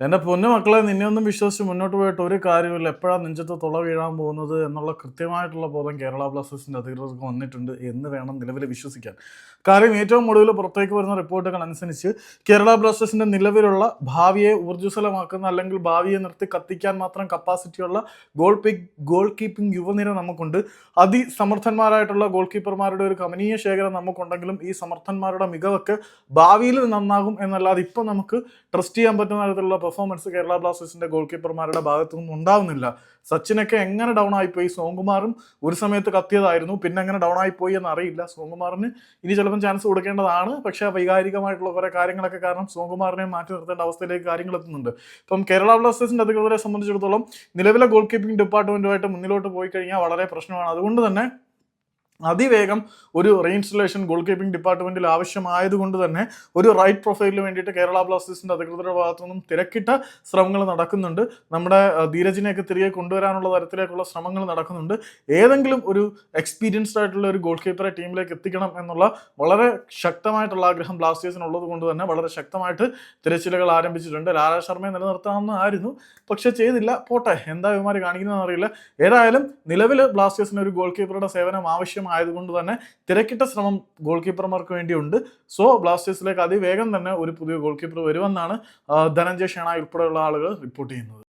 എന്റെ പൊന്നു മക്കളെ നിന്നെ ഒന്നും വിശ്വസിച്ച് മുന്നോട്ട് പോയിട്ട് ഒരു കാര്യമില്ല എപ്പോഴാണ് നെഞ്ചത്ത് തുള വീഴാൻ പോകുന്നത് എന്നുള്ള കൃത്യമായിട്ടുള്ള ബോധം കേരള ബ്ലാസ്റ്റേഴ്സിന്റെ അധികൃതർക്ക് വന്നിട്ടുണ്ട് എന്ന് വേണം നിലവിൽ വിശ്വസിക്കാൻ. കാര്യം ഏറ്റവും ഒടുവിൽ പുറത്തേക്ക് വരുന്ന റിപ്പോർട്ടുകൾ അനുസരിച്ച് കേരള ബ്ലാസ്റ്റേഴ്സിന്റെ നിലവിലുള്ള ഭാവിയെ ഊർജസ്വലമാക്കുന്ന അല്ലെങ്കിൽ ഭാവിയെ നിർത്തി കത്തിക്കാൻ മാത്രം കപ്പാസിറ്റിയുള്ള ഗോൾ പിക് ഗോൾ കീപ്പിംഗ് യുവനിര നമുക്കുണ്ട്. അതിസമർത്ഥന്മാരായിട്ടുള്ള ഗോൾ കീപ്പർമാരുടെ ഒരു കമനീയ ശേഖരം നമുക്കുണ്ടെങ്കിലും ഈ സമർത്ഥന്മാരുടെ മികവൊക്കെ ഭാവിയിൽ നന്നാകും എന്നല്ലാതെ ഇപ്പം നമുക്ക് ട്രസ്റ്റ് ചെയ്യാൻ പറ്റുന്ന തരത്തിലുള്ള പെർഫോമൻസ് കേരള ബ്ലാസ്റ്റേഴ്സിന്റെ ഗോൾ കീപ്പർമാരുടെ ഭാഗത്തു നിന്നും ഉണ്ടാവുന്നില്ല. സച്ചിനൊക്കെ എങ്ങനെ ഡൗൺ ആയിപ്പോയി? സോങ്കുമാറും ഒരു സമയത്ത് കത്തിയതായിരുന്നു. പിന്നെ എങ്ങനെ ഡൗൺ ആയിപ്പോയി എന്ന് അറിയില്ല സോങ്കുമാറിന് ഇനി ചിലപ്പം ചാൻസ് കൊടുക്കേണ്ടതാണ്. പക്ഷേ വൈകാരികമായിട്ടുള്ള കുറേ കാര്യങ്ങളൊക്കെ കാരണം സോങ്കുമാറിനെ മാറ്റി നിർത്തേണ്ട അവസ്ഥയിലേക്ക് കാര്യങ്ങൾ എത്തുന്നുണ്ട്. ഇപ്പം കേരള ബ്ലാസ്റ്റേഴ്സിന്റെ അധികൃതരെ സംബന്ധിച്ചിടത്തോളം നിലവിലെ ഗോൾ കീപ്പിംഗ് ഡിപ്പാർട്ട്മെന്റുമായിട്ട് മുന്നിലോട്ട് പോയി കഴിഞ്ഞാൽ വളരെ പ്രശ്നമാണ്. അതുകൊണ്ട് തന്നെ അതിവേഗം ഒരു റീഇൻസ്റ്റലേഷൻ ഗോൾ കീപ്പിംഗ് ഡിപ്പാർട്ട്മെന്റിൽ ആവശ്യമായതുകൊണ്ട് തന്നെ ഒരു റൈറ്റ് പ്രൊഫൈലിന് വേണ്ടിയിട്ട് കേരള ബ്ലാസ്റ്റേഴ്സിന്റെ അധികൃതരുടെ ഭാഗത്തു നിന്നും തിരക്കിട്ട ശ്രമങ്ങൾ നടക്കുന്നുണ്ട്. നമ്മുടെ ധീരജിനെയൊക്കെ തിരികെ കൊണ്ടുവരാനുള്ള തരത്തിലേക്കുള്ള ശ്രമങ്ങൾ നടക്കുന്നുണ്ട്. ഏതെങ്കിലും ഒരു എക്സ്പീരിയൻസ്ഡ് ആയിട്ടുള്ള ഒരു ഗോൾ കീപ്പറെ ടീമിലേക്ക് എത്തിക്കണം എന്നുള്ള വളരെ ശക്തമായിട്ടുള്ള ആഗ്രഹം ബ്ലാസ്റ്റേഴ്സിനുള്ളത് കൊണ്ട് തന്നെ വളരെ ശക്തമായിട്ട് തിരച്ചിലുകൾ ആരംഭിച്ചിട്ടുണ്ട്. ലാലാ ശർമ്മയെ നിലനിർത്താമെന്നായിരുന്നു. പക്ഷെ ചെയ്തില്ല. പോട്ടെ. എന്താ ഇവന്മാർ കാണിക്കുന്നതെന്ന് അറിയില്ല. ഏതായാലും നിലവിൽ ബ്ലാസ്റ്റേഴ്സിന് ഒരു ഗോൾ കീപ്പറുടെ സേവനം ആവശ്യമായതുകൊണ്ട് തന്നെ തിരക്കിട്ട ശ്രമം ഗോൾ കീപ്പർമാർക്ക് വേണ്ടിയുണ്ട്. സോ ബ്ലാസ്റ്റേഴ്സിലേക്ക് അതിവേഗം തന്നെ ഒരു പുതിയ ഗോൾ കീപ്പർ വരുമെന്നാണ് ധനഞ്ജയ് ഷെണായി ഉൾപ്പെടെയുള്ള ആളുകൾ റിപ്പോർട്ട് ചെയ്യുന്നത്.